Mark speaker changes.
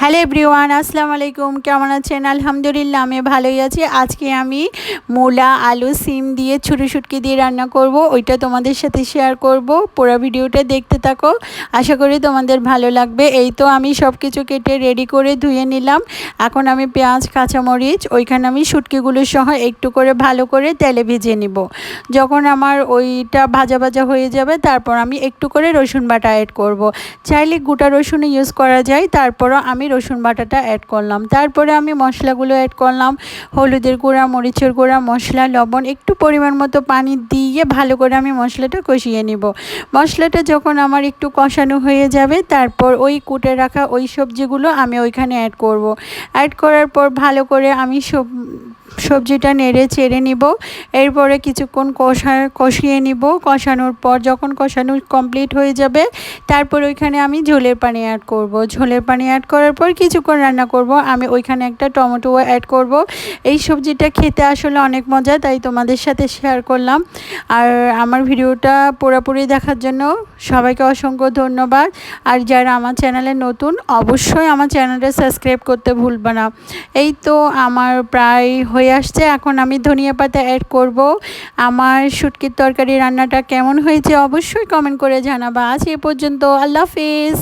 Speaker 1: Hello everyone, আসসালামু আলাইকুম। কেমন আছেন? আলহামদুলিল্লাহ, আমি ভালোই আছি। আজকে আমি মূলা, আলু, সিম দিয়ে ছোটো শুটকি দিয়ে রান্না করব। ওইটা তোমাদের সাথে শেয়ার করব। পুরো ভিডিওটা দেখতে থাকো। আশা করি তোমাদের ভালো লাগবে। এই তো আমি সব কিছু কেটে রেডি করে ধুয়ে নিলাম। এখন আমি পেঁয়াজ, কাঁচামরিচ, ওইখানে আমি শুটকিগুলো সহ একটু করে ভালো করে তেলে ভেজে নিব। যখন আমার ওইটা ভাজা ভাজা হয়ে যাবে, তারপর আমি একটু করে রসুন বাটা অ্যাড করব। চাইলে গোটা রসুন ইউজ করা যায়। তারপরও আমি রসুন বাটাটা অ্যাড করলাম। তারপরে আমি মশলাগুলো অ্যাড করলাম। হলুদের গুঁড়া, মরিচের গুঁড়া, মশলা, লবণ একটু পরিমাণ মতো পানি দিয়ে ভালো করে আমি মশলাটা কষিয়ে নিব। মশলাটা যখন আমার একটু কষানো হয়ে যাবে, তারপর ওই কুটে রাখা ওই সবজিগুলো আমি ওইখানে অ্যাড করব। অ্যাড করার পর ভালো করে আমি সব সবজিটা নেড়ে চেড়ে নিব। এরপরে কিছুক্ষণ কষা, কষিয়ে নিব। কষানোর পর যখন কষানো কমপ্লিট হয়ে যাবে, তারপর ওইখানে আমি ঝোলের পানি অ্যাড করব। ঝোলের পানি অ্যাড করার পর কিছুক্ষণ রান্না করব। আমি ওইখানে একটা টমেটো অ্যাড করব। এই সবজিটা খেতে আসলে অনেক মজা, তাই তোমাদের সাথে শেয়ার করলাম। আর আমার ভিডিওটা পুরোপুরি দেখার জন্য সবাইকে অসংখ্য ধন্যবাদ। আর যারা আমার চ্যানেলে নতুন, অবশ্যই আমার চ্যানেলটা সাবস্ক্রাইব করতে ভুলবে না। এই তো আমার প্রায় হয়ে আসছে। এখন আমি ধনিয়া পাতা অ্যাড করব। আমার শুটকির তরকারি রান্নাটা কেমন হয়েছে অবশ্যই কমেন্ট করে জানাবা। আজ এ পর্যন্ত, আল্লাহ হাফিজ।